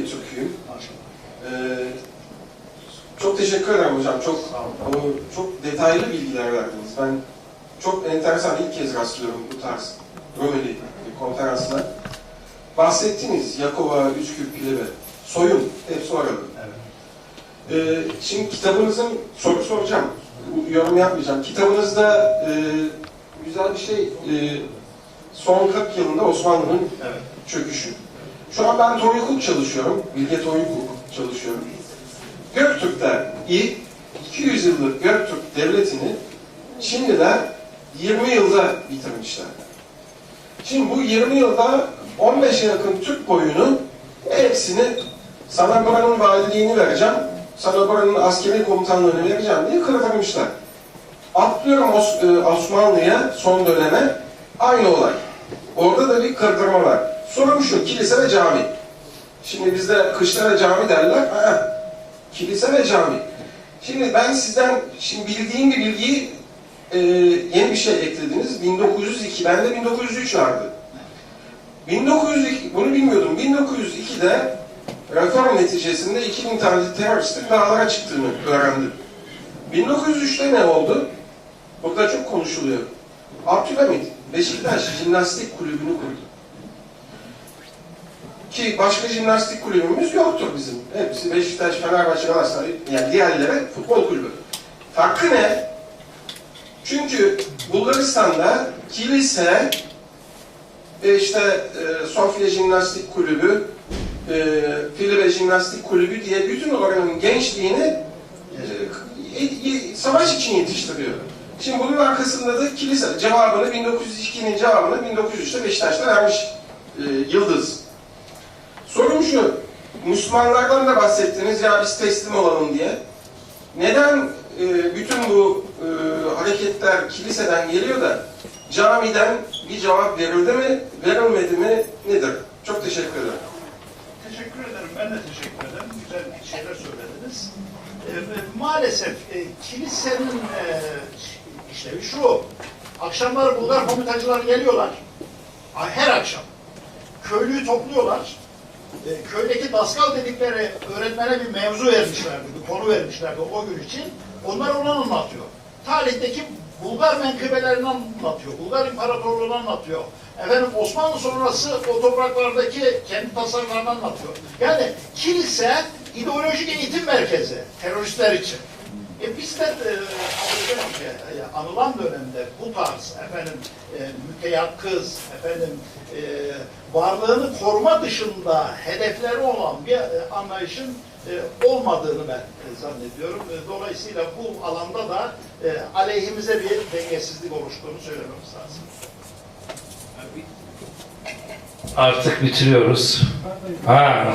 Rumeli Türk'üyüm. Ee, çok teşekkür ederim hocam. Çok çok detaylı bilgiler verdiniz. Ben çok enteresan ilk kez rastlıyorum bu tarz Rumeli konferansına. Bahsettiniz Yakova, Üsküp, Pilebe. Soyun, hepsi orada. Ee, şimdi kitabınızın soru soracağım. Yorum yapmayacağım. Kitabınızda e, güzel bir şey e, son 40 yılında Osmanlı'nın Evet. çöküşü. Şu an ben Toy Hukuk çalışıyorum. Bilge Toy Hukuk çalışıyorum. Göktürk'te ilk 200 yıllık Göktürk devletini Çinliler 20 yılda bitirmişler. Şimdi bu 20 yılda 15'e yakın Türk boyunu hepsini sana buranın valiliğini vereceğim, sana buranın askeri komutanlığını vereceğim diye kırdırmışlar. Atlıyorum e, Osmanlı'ya son döneme aynı olay. Orada da bir kırdırma var. Sorum şu, kilise ve cami. Şimdi bizde kışlara cami derler. Aa, kilise ve cami. Şimdi ben sizden, şimdi bildiğim bir bilgiyi e, yeni bir şey eklediniz. 1902, bende 1903 vardı. 1902, bunu bilmiyordum. 1902'de reform neticesinde 2000 tane teröristin dağlara çıktığını öğrendim. 1903'te ne oldu? Burada çok konuşuluyor. Abdülhamit Beşiktaş Jimnastik Kulübü'nü kurdu. Ki başka jimnastik kulübümüz yoktur bizim. Hepsi Beşiktaş, Fenerbahçe, Galatasaray, yani diğerleri futbol kulübü. Farkı ne? Çünkü Bulgaristan'da kilise, e, işte e, Sofya Jimnastik Kulübü, e, Filibe Jimnastik Kulübü diye bütün oranın gençliğini e, savaş için yetiştiriyor. Şimdi bunun arkasında da kilise cevabını 1902'nin cevabını 1903'te Beşiktaş'ta vermiş e, Yıldız. Sorum şu, Müslümanlardan da bahsettiniz ya biz teslim olalım diye. Neden e, bütün bu e, hareketler kiliseden geliyor da camiden bir cevap verildi mi, verilmedi mi nedir? Çok teşekkür ederim. Teşekkür ederim. Ben de teşekkür ederim. Güzel şeyler söylediniz. Ee, maalesef e, kilisenin e, işlevi şu. Akşamları Bulgar komitacılar geliyorlar. Her akşam. Köylüyü topluyorlar. E, köydeki daskal dedikleri öğretmene bir mevzu vermişlerdi, bir konu vermişlerdi o gün için. Onlar onu anlatıyor. Tarihteki Bulgar menkıbelerini anlatıyor, Bulgar İmparatorluğunu anlatıyor. Efendim Osmanlı sonrası o topraklardaki kendi tasarımlarını anlatıyor. Yani kilise ideolojik eğitim merkezi teröristler için. E bizler e, e, anılan dönemde bu tarz efendim e, müteyakkız, efendim e, varlığını koruma dışında hedefleri olan bir e, anlayışın e, olmadığını ben e, zannediyorum. Dolayısıyla bu alanda da aleyhimize bir dengesizlik oluştuğunu söylememiz lazım. Artık bitiriyoruz. Ha.